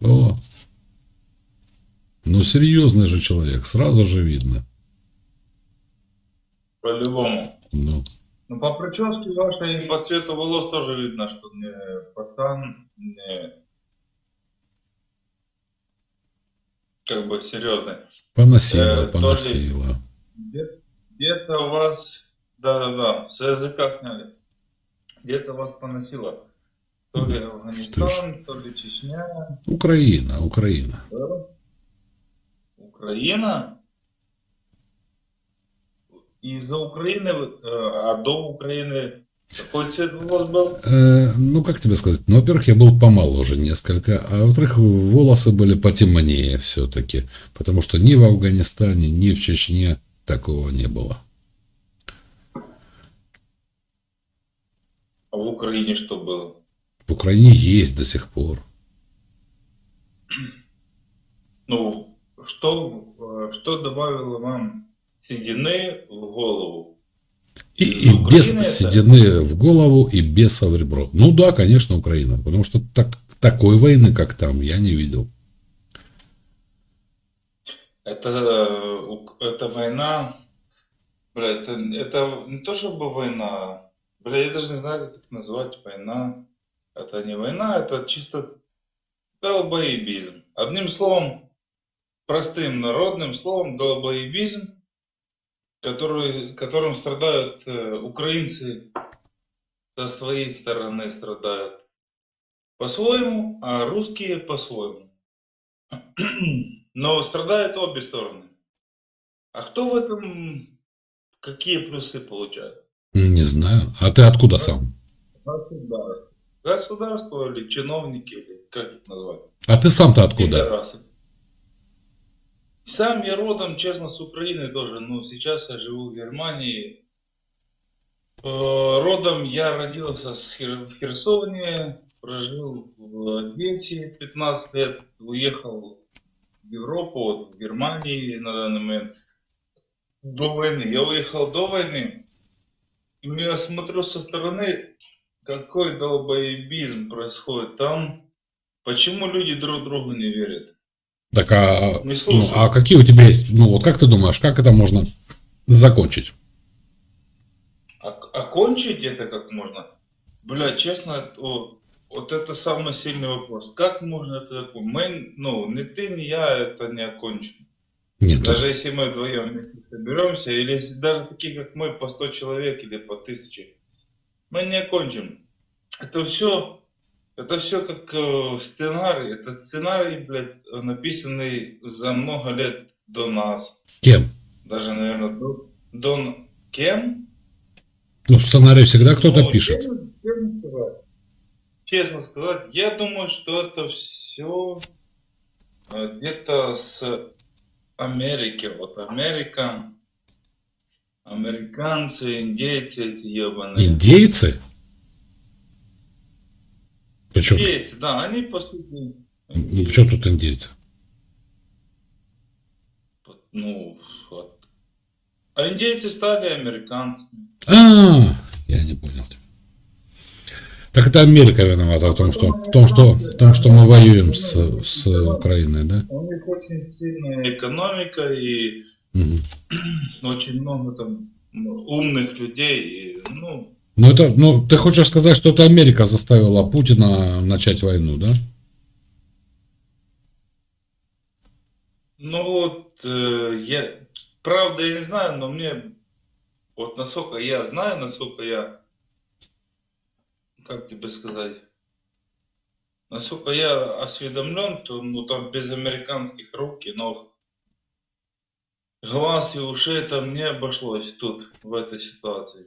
О. Ну, серьезный же человек, сразу же видно. По-любому. Ну, Ну, по прическе вашей и по цвету волос тоже видно, что не пацан, не как бы серьезный. поносила, Э, поносила. Где- Где-то у вас, да-да-да, с языка сняли. Где-то вас поносило. То ли Афганистан, то ли Чечня, Украина, Украина. да? Украина. Из-за Украины, э, а до Украины какой цвет волос был? Э, ну, как тебе сказать? Ну, во-первых, я был помоложе несколько, а во-вторых, волосы были потемнее все-таки, потому что ни в Афганистане, ни в Чечне такого не было. А в Украине что было? В Украине есть до сих пор. Ну, что, что добавило вам седины в голову? И, Из и без это? седины в голову, и без в ребро. Ну да, конечно, Украина. Потому что так, такой войны, как там, я не видел. Это, это война, бля, это, это не то чтобы война, бля, я даже не знаю, как это назвать, война. Это не война, это чисто долбоебизм. Одним словом, простым народным словом, долбоебизм, который, которым страдают э, украинцы со своей стороны страдают по-своему, а русские по-своему. Но страдают обе стороны. А кто в этом какие плюсы получает? Не знаю. А ты откуда сам? Государство. Государство или чиновники, или как их назвать? А ты сам-то откуда? Пидорасы. Сам я родом, честно, с Украины тоже, но сейчас я живу в Германии. Э, Родом я родился в Херсоне, прожил в Одессе 15 лет, уехал в Европу, вот в Германии на данный момент. До войны. Я уехал до войны. И я смотрю со стороны, какой долбоебизм происходит там. Почему люди друг другу не верят? Так а, ну, а какие у тебя есть? Ну вот как ты думаешь, как это можно закончить? А, окончить это как можно? Бля, честно, о, вот это самый сильный вопрос. Как можно это окончить? Мы, ну, ни ты, ни я это не окончим. Нет, Даже если мы вдвоем вместе соберемся, или если даже такие, как мы, по 100 человек или по 1000, мы не окончим. Это все, это все как э, сценарий. Это сценарий, блядь, написанный за много лет до нас. кем? Даже, наверное, до, до кем? Ну, сценарий всегда кто-то Ну, пишет. Честно, честно сказать, честно сказать, я думаю, что это все где-то с Америки. Вот Америка, американцы, индейцы эти ебаные. Индейцы? Причем, Индейцы, да, они по сути... ну, причем тут индейцы? Ну, вот. А индейцы стали американцами. А, я не понял. Так это Америка виновата в том, что, в том, что, в том, что мы воюем с, с Украиной, да? У них очень сильная экономика и Мгм. очень много там ну, умных людей. И, ну, Ну, это, ну, ты хочешь сказать, что это Америка заставила Путина начать войну, да? ну вот, э, я, правда, я не знаю, но мне, вот насколько я знаю, насколько я, как тебе сказать, насколько я осведомлен, то ну, там без американских рук и ног глаз и ушей там не обошлось тут, в этой ситуации.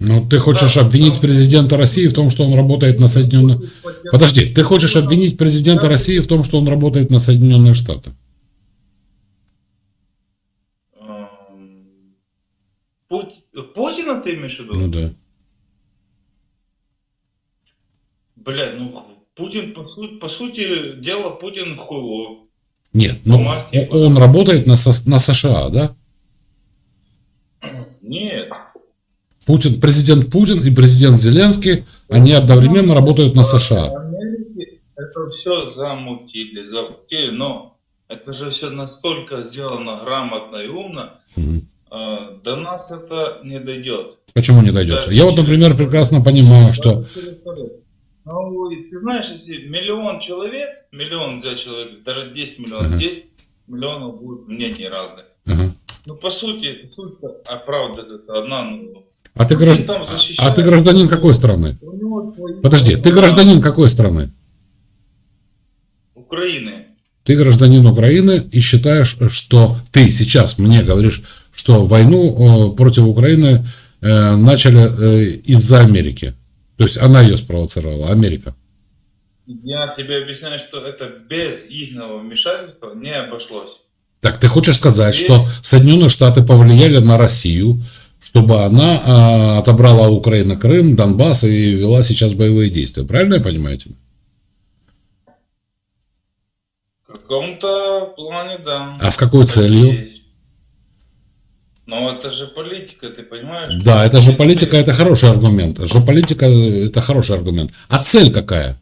Ну, ты хочешь Да, обвинить да. президента России в том, что он работает на Соединенных... Подожди, ты хочешь обвинить президента России в том, что он работает на Соединенные Штаты? Эм, Пут- Путина ты имеешь в виду? Ну да. Блядь, ну Путин, по, су- по сути дела, Путин хуло. Нет, ну Бумажки. о- он работает на, Со- на США, да? Нет. Путин, президент Путин и президент Зеленский, они одновременно работают на США. Это все замутили, замутили, но это же все настолько сделано грамотно и умно, э, до нас это не дойдет. Почему не дойдет? Да, Я вот, например, прекрасно понимаю, что... Ну, и ты знаешь, если миллион человек, миллион взять человек, даже 10 миллионов, Ага. 10 миллионов будет мнений разных. Ага. Ну, по сути, суть а правда это одна, ну, А ты, гражд- а ты гражданин какой страны? Подожди, ты гражданин какой страны? Украины. Ты гражданин Украины и считаешь, что ты сейчас мне говоришь, что войну э, против Украины э, начали э, из-за Америки. То есть она ее спровоцировала, Америка. Я тебе объясняю, что это без их вмешательства не обошлось. Так ты хочешь сказать, Есть. что Соединенные Штаты повлияли на Россию, чтобы она а, отобрала у Украины Крым, Донбасс и вела сейчас боевые действия. Правильно я понимаю? тебя? В каком-то плане, да. А с какой целью? есть. Но это же политика, ты понимаешь? Да, это же политика, это хороший аргумент. Это же политика, это хороший аргумент. А цель какая?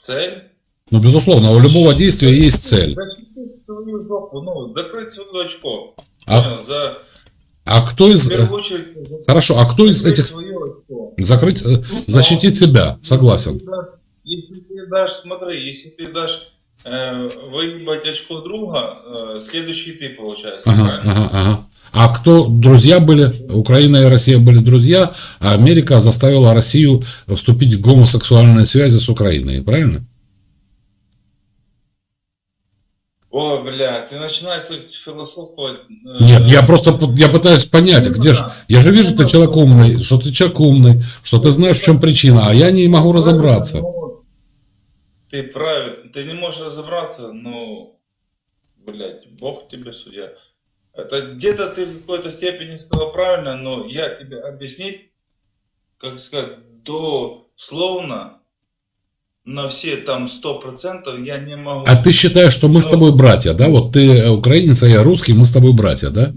Цель? Ну, безусловно, у любого действия есть цель. Защитить свою жопу, ну, закрыть свое очко. А, Понял? За, а кто из... очередь, закрыть Хорошо, а кто из этих... Закрыть, э, защитить себя, согласен. Если ты дашь- смотри, если ты дашь э, выебать очко друга, следующий ты получается. Ага, правильно? ага, ага. А кто друзья были? Украина и Россия были друзья, а Америка заставила Россию вступить в гомосексуальные связи с Украиной, правильно? О, бля, ты начинаешь тут философствовать. э, Нет, я просто я пытаюсь понять, а где же... Я же вижу, что ты человек умный, что ты человек умный, что ты знаешь, в чем причина, а я не могу разобраться. Ты правильно, ты не можешь разобраться, но, блядь, бог тебе судья. Это где-то ты в какой-то степени сказал правильно, но я тебе объяснить, как сказать, дословно, на все там сто процентов я не могу. А ты считаешь, что мы с тобой братья, да? Вот ты э, украинец, а я русский, мы с тобой братья, да?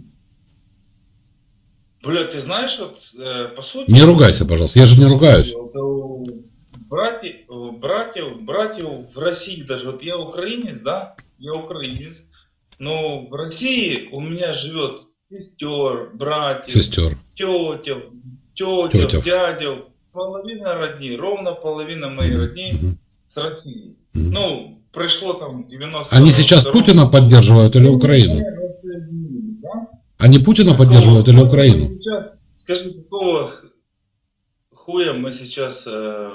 Бля, ты знаешь, вот, э, по сути... Не ругайся, пожалуйста, я же не ругаюсь. Братьев, братьев, братьев в России даже, вот я украинец, да, я украинец, но в России у меня живет сестер, братьев, Сестер. тетя, тетя, Тетев. дядя, половина родни, ровно половина моей Мгм, родни мгм, с России. мгм. Ну, пришло там 90 Они сейчас Путина поддерживают или Украину? Да? Они Путина поддерживают или Какого- Украину? сейчас- Скажи, какого х- хуя мы сейчас э,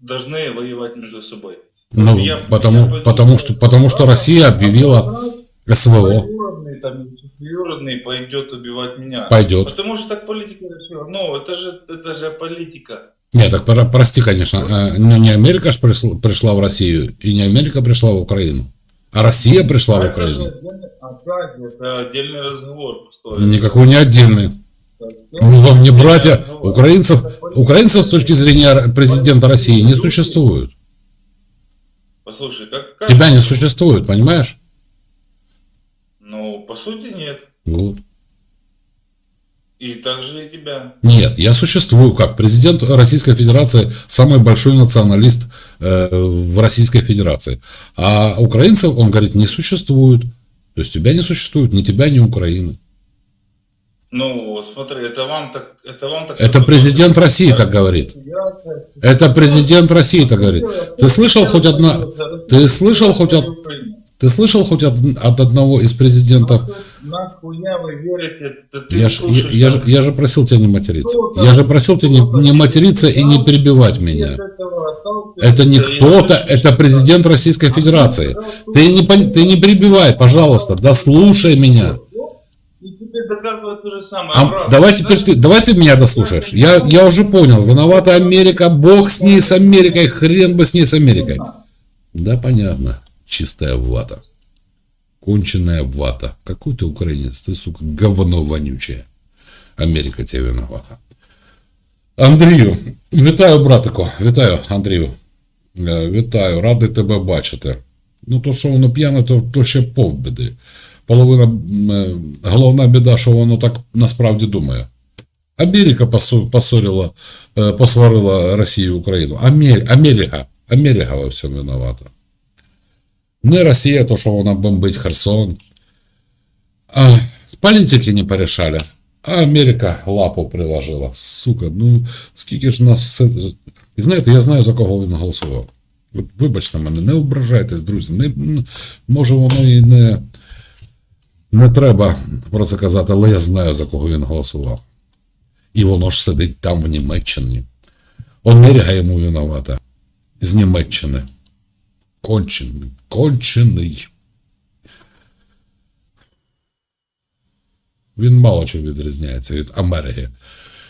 должны воевать между собой? Ну, Я- потому, я потому, что, потому что Россия объявила СВО. Двоюродный, там, двоюродный пойдет убивать меня. Пойдет. Потому что так политика решила. Ну, это же, это же политика. Нет, так про- прости, конечно, э, но не Америка ж пришла, пришла в Россию, и не Америка пришла в Украину, а Россия пришла в Это же Украину. отдельный- опять же, это отдельный разговор. Никакой не отдельный. Ну, вам не братья. Украинцев, украинцев с точки зрения президента России не существует. Послушай, как, как... Тебя не существует, понимаешь? Ну, по сути, нет. Вот. И также и тебя. Нет, я существую как президент Российской Федерации, самый большой националист э, в Российской Федерации. А украинцев, он говорит, не существует. То есть тебя не существует, ни тебя, ни Украины. Ну, смотри, это вам так... Это, вам так Это президент России так говорит. Это президент России так говорит. Ты слышал хоть одна- ты слышал хоть од- Ты слышал хоть от, от одного из президентов? Нахуя вы верите? Да ты Я, ж- я, слушаешь, я, же- я же просил тебя не материться. Я же просил тебя не, не материться и не перебивать меня. Это не кто-то, это президент Российской Федерации. Ты не, ты не перебивай, пожалуйста, дослушай меня И тебе доказывают то же самое. А обратно. давай теперь ты, давай ты меня дослушаешь. Я, я уже понял, виновата Америка, бог с ней, с Америкой, хрен бы с ней, с Америкой. Да, понятно. Чистая вата. Конченая вата. Какой ты украинец? Ты, сука, говно вонючее. Америка тебе виновата. Андрію, вітаю, братику. Вітаю, Андрію. Е, Вітаю, радий тебе бачити. Ну, то, що воно п'яне, то, то ще повбіди. Половина, м, е, головна біда, що воно так насправді думає. Америка посу- посорила, е, посварила Росію і Україну. Амер- Америка. Америка во всьому виновата. Не Росія, то, що вона бомбить Херсон. А політики не порішали. А Америка лапу приложила. Сука, ну скільки ж нас все. І знаєте, я знаю, за кого він голосував. От Вибачте мене, не ображайтесь, друзі. Не, м, може, воно і не, Не треба про це казати, але я знаю, за кого він голосував. І воно ж сидить там, в Німеччині. Америка йому виновата. З Німеччини. Кончений. Кончений. Він мало чого відрізняється від Америки.